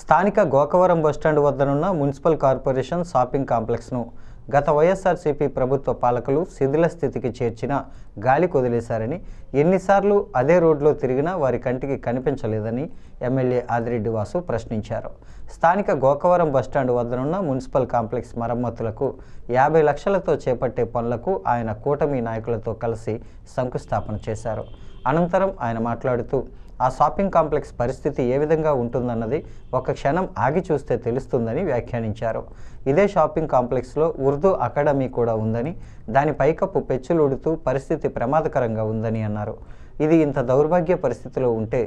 స్థానిక గోకవరం బస్టాండ్ వద్దనున్న municipal corporation shopping కాంప్లెక్స్ను గత వైఎస్ఆర్సీపీ ప్రభుత్వ పాలకులు శిథిల స్థితికి చేర్చిన గాలి కొదిలేశారని ఎన్నిసార్లు అదే రోడ్లో తిరిగినా వారి కంటికి కనిపించలేదని ఎమ్మెల్యే ఆదిరెడ్డి వాసు ప్రశ్నించారు. స్థానిక గోకవరం బస్టాండ్ వద్దనున్న మున్సిపల్ కాంప్లెక్స్ మరమ్మతులకు యాభై లక్షలతో చేపట్టే పనులకు ఆయన కూటమి నాయకులతో కలిసి శంకుస్థాపన చేశారు. అనంతరం ఆయన మాట్లాడుతూ ఆ షాపింగ్ కాంప్లెక్స్ పరిస్థితి ఏ విధంగా ఉంటుందన్నది ఒక క్షణం ఆగి చూస్తే తెలుస్తుందని వ్యాఖ్యానించారు. ఇదే షాపింగ్ కాంప్లెక్స్లో ఉర్దూ అకాడమీ కూడా ఉందని దాని పైకప్పు పెచ్చులుడుతూ పరిస్థితి ప్రమాదకరంగా ఉందని అన్నారు. ఇది ఇంత దౌర్భాగ్య పరిస్థితిలో ఉంటే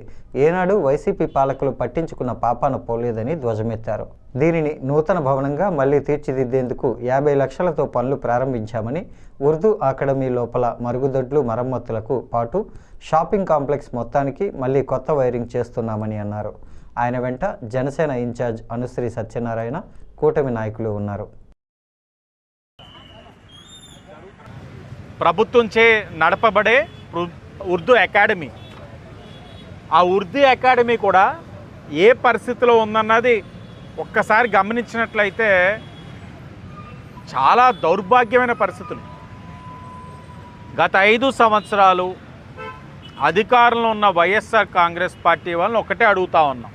ఏనాడు వైసీపీ పాలకులు పట్టించుకున్న పాపాన పోలేదని ధ్వజమెత్తారు. దీనిని నూతన భవనంగా మళ్ళీ తీర్చిదిద్దేందుకు యాభై లక్షలతో పనులు ప్రారంభించామని ఉర్దూ అకాడమీ లోపల మరుగుదొడ్లు మరమ్మతులకు పాటు షాపింగ్ కాంప్లెక్స్ మొత్తానికి మళ్ళీ కొత్త వైరింగ్ చేస్తున్నామని అన్నారు. ఆయన వెంట జనసేన ఇన్ఛార్జ్ అనుశ్రీ సత్యనారాయణ కూటమి నాయకులు ఉన్నారు. ప్రభుత్వంచే నడపబడే ఉర్దూ అకాడమీ. ఆ ఉర్దూ అకాడమీ కూడా ఏ పరిస్థితిలో ఉందన్నది ఒక్కసారి గమనించినట్లయితే చాలా దౌర్భాగ్యమైన పరిస్థితులు. గత ఐదు సంవత్సరాలు అధికారంలో ఉన్న వైఎస్ఆర్ కాంగ్రెస్ పార్టీ వాళ్ళని ఒకటే అడుగుతా ఉన్నాం.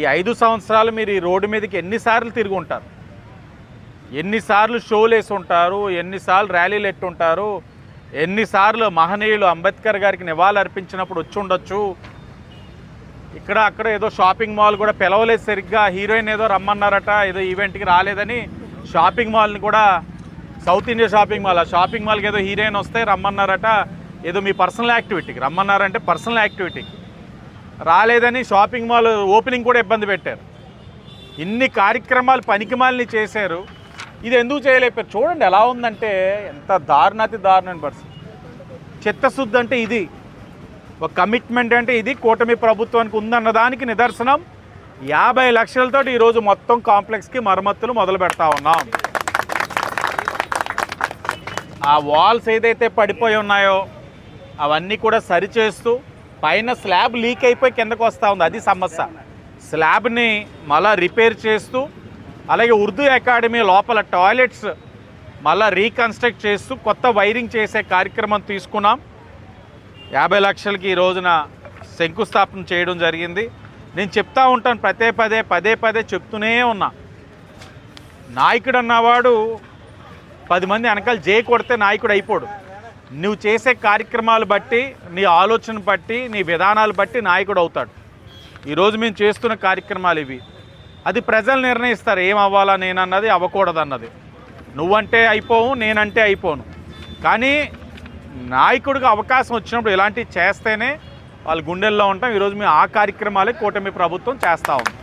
ఈ ఐదు సంవత్సరాలు మీరు ఈ రోడ్డు మీదకి ఎన్నిసార్లు తిరిగి ఉంటారు? ఎన్నిసార్లు షోలు వేసి ఉంటారు ఎన్నిసార్లు ర్యాలీలు ఎట్టుంటారు? ఎన్నిసార్లు మహనీయులు అంబేద్కర్ గారికి నివాళులర్పించినప్పుడు వచ్చి ఉండొచ్చు. ఇక్కడ అక్కడ ఏదో షాపింగ్ మాల్ కూడా పిలవలేదు సరిగ్గా. హీరోయిన్ ఏదో రమ్మన్నారట ఏదో ఈవెంట్కి రాలేదని షాపింగ్ మాల్ని కూడా సౌత్ ఇండియా షాపింగ్ మాల్ ఆ షాపింగ్ మాల్కి ఏదో హీరోయిన్ వస్తే రమ్మన్నారట. ఏదో మీ పర్సనల్ యాక్టివిటీకి రమ్మన్నారంటే పర్సనల్ యాక్టివిటీకి రాలేదని షాపింగ్ మాల్ ఓపెనింగ్ కూడా ఇబ్బంది పెట్టారు. ఇన్ని కార్యక్రమాలు పనికిమాలని చేశారు. ఇది ఎందుకు చేయలేపారు? చూడండి ఎలా ఉందంటే ఎంత దారుణాతి దారుణ పరిస్థితి చిత్తశుద్ధి అంటే ఇది. ఒక కమిట్మెంట్ అంటే ఇది. కూటమి ప్రభుత్వానికి ఉందన్న దానికి నిదర్శనం. యాభై లక్షలతో ఈరోజు మొత్తం కాంప్లెక్స్కి మరమ్మతులు మొదలు పెడతా ఉన్నాం. ఆ వాల్స్ ఏదైతే పడిపోయి ఉన్నాయో అవన్నీ కూడా సరిచేస్తూ పైన స్లాబ్ లీక్ అయిపోయి కిందకు వస్తూ ఉంది. అది సమస్య. స్లాబ్ని మళ్ళా రిపేర్ చేస్తూ అలాగే ఉర్దూ అకాడమీ లోపల టాయిలెట్స్ మళ్ళా రీకన్స్ట్రక్ట్ చేస్తూ కొత్త వైరింగ్ చేసే కార్యక్రమం తీసుకున్నాం. యాభై లక్షలకి ఈ రోజున శంకుస్థాపన చేయడం జరిగింది. నేను చెప్తా ఉంటాను పదే పదే పదే పదే చెప్తూనే ఉన్నా. నాయకుడు అన్నవాడు పది మంది వెనకాల జే కొడితే నాయకుడు అయిపోడు. నువ్వు చేసే కార్యక్రమాలు బట్టి నీ ఆలోచన బట్టి నీ విధానాలు బట్టి నాయకుడు అవుతాడు. ఈరోజు మేము చేస్తున్న కార్యక్రమాలు ఇవి. అది ప్రజలు నిర్ణయిస్తారు ఏం అవ్వాలా నేనన్నది అవ్వకూడదన్నది. నువ్వంటే అయిపోవు నేనంటే అయిపోను. కానీ నాయకుడికి అవకాశం వచ్చినప్పుడు ఇలాంటివి చేస్తేనే వాళ్ళ గుండెల్లో ఉంటాం. ఈరోజు మేము ఆ కార్యక్రమాలే కూటమి ప్రభుత్వం చేస్తూ ఉంది